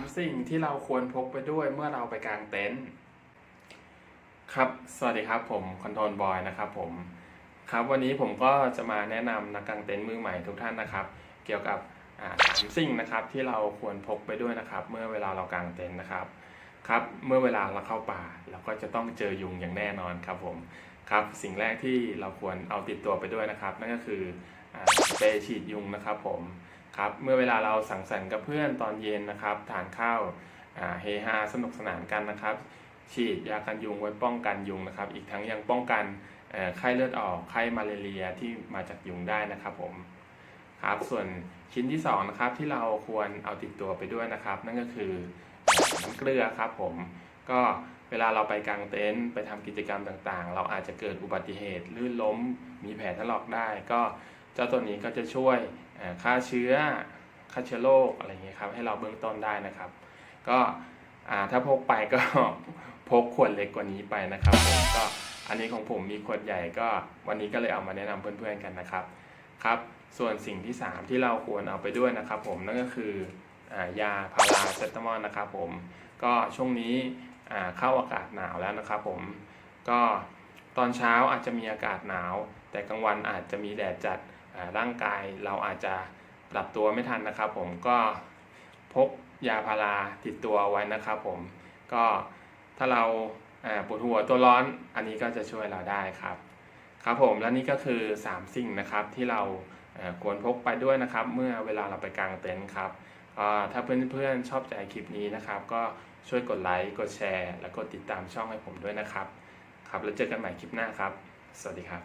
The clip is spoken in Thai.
3 สิ่งที่เราควรพกไปด้วยเมื่อเราไปกางเต็นท์ครับ สวัสดีครับผมคอนโทรลบอยนะครับผมครับวันนี้ผมก็จะมาแนะนำนักกางเต็นท์มือใหม่ทุกท่านนะครับ เกี่ยวกับสามสิ่งนะครับที่เราควรพกไปด้วยนะครับ เมื่อเวลาเรากางเต็นท์นะครับครับเมื่อเวลาเราเข้าป่าเราก็จะต้องเจอยุงอย่างแน่นอนครับผมครับสิ่งแรกที่เราควรเอาติดตัวไปด้วยนะครับ นั่นก็คือสเปรย์ฉีดยุงนะครับผม ครับเมื่อเวลาเราสังสรรค์กับเพื่อนตอนเย็นนะครับทานข้าวเฮฮาสนุกสนานกันนะครับ ฉีดยากันยุงไว้ป้องกันยุงนะครับ อีกทั้งยังป้องกันไข้เลือดออกไข้มาเรียที่มาจากยุงได้นะครับผมครับส่วนชิ้นที่สองนะครับที่เราควรเอาติดตัวไปด้วยนะครับ นั่นก็คือน้ำเกลือครับผมก็เวลาเราไปกางเต็นท์ไปทำกิจกรรมต่างๆ เราอาจจะเกิดอุบัติเหตุลื่นล้มมีแผลถลอกได้ ก็ จ้าตัวนี้ก็จะช่วยฆ่าเชื้อฆ่าเชื้อโรคอะไรอย่างเงี้ยครับให้เราเบื้องต้นได้นะครับ ก็ถ้าพกไปก็พกขวดเล็กกว่านี้ไปนะครับผมก็อันนี้ของผมมีขวดใหญ่ก็วันนี้ก็เลยเอามาแนะนำเพื่อนๆกันนะครับครับ ส่วนสิ่งที่ 3 ที่เราควรเอาไปด้วยนะครับ ผมนั่นก็คืออยาพาราเซตามอลนะครับผมก็ช่วงนี้เข้าอากาศหนาวแล้วนะครับผมก็ ตอนเช้าอาจจะมีอากาศหนาว แต่กลางวันอาจจะมีแดดจัดร่างกายเราอาจจะปรับตัวไม่ทันนะครับ ผมก็พกยาพาราติดตัวไว้นะครับ ผมก็ถ้าเราปวดหัวตัวร้อนอันนี้ก็จะช่วยเราได้ครับ ครับผมและนี่ก็คือ 3 สิ่งนะครับที่เราควรพกไปด้วยนะครับ เมื่อเวลาเราไปกางเต็นท์ครับถ้าเพื่อนๆชอบใจคลิปนี้นะครับ ก็ช่วยกดไลค์กดแชร์ และกดติดตามช่องให้ผมด้วยนะครับ ครับ แล้วเจอกันใหม่คลิปหน้าครับ สวัสดีครับ